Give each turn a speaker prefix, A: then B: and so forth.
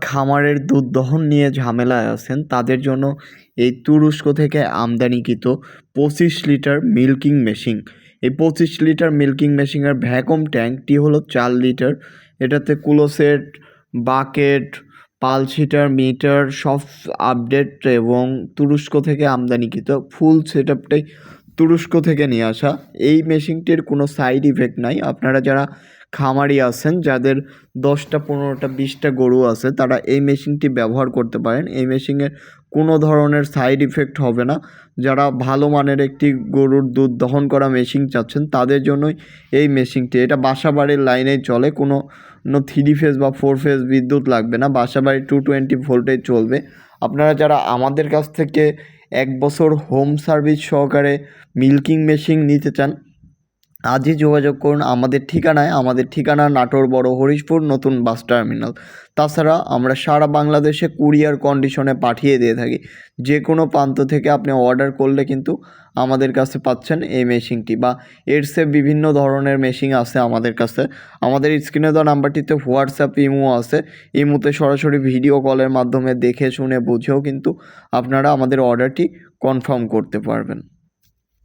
A: খামারের দুধ দহন নিয়ে ঝামেলায় আছেন। তাদের জন্য এই তুরস্ক থেকে আমদানিকৃত পঁচিশ লিটার মিল্কিং মেশিন। এই পঁচিশ লিটার মিল্কিং মেশিনের ভ্যাকুম ট্যাঙ্কটি হলো চার লিটার। এটাতে কুলোসেট, বাকেট, পালস হিটার, মিটার সব আপডেট এবং তুরস্ক থেকে আমদানিকৃত ফুল সেট আপটাই তুরস্ক থেকে নিয়ে আসা। এই মেশিনটির কোনো সাইড ইফেক্ট নাই। আপনারা যারা খামারি আছেন, যাদের দশটা, পনেরোটা, বিশটা গরু আছে, তারা এই মেশিনটি ব্যবহার করতে পারেন। এই মেশিনের কোনো ধরনের সাইড ইফেক্ট হবে না। যারা ভালো মানের একটি গরুর দুধ দহন করা মেশিন চাচ্ছেন, তাদের জন্যই এই মেশিনটি। এটা বাসা বাড়ির লাইনেই চলে, কোনো থ্রি ফেজ বা ফোর ফেজ বিদ্যুৎ লাগবে না বাসা বাড়ি টু টোয়েন্টি ভোল্টেজ চলবে। আপনারা যারা আমাদের কাছ থেকে এক বছর হোম সার্ভিস সহকারে মিল্কিং মেশিন নিতে চান আজই যোগাযোগ করুন আমাদের ঠিকানায়। আমাদের ঠিকানা নাটোর বড় হরিশপুর, নতুন বাস টার্মিনাল। তাছাড়া আমরা সারা বাংলাদেশে কুরিয়ার কন্ডিশনে পাঠিয়ে দিয়ে থাকি। যে কোনো প্রান্ত থেকে আপনি অর্ডার করলে কিন্তু আমাদের কাছে পাচ্ছেন এই মেশিনটি বা এর সে বিভিন্ন ধরনের মেশিন আছে আমাদের কাছে। আমাদের স্ক্রিনে দেওয়া নাম্বারটিতে হোয়াটসঅ্যাপ ইমো আছে। ইমোতে সরাসরি ভিডিও কলের মাধ্যমে দেখে, শুনে, বুঝেও কিন্তু আপনারা আমাদের অর্ডারটি কনফার্ম করতে পারবেন।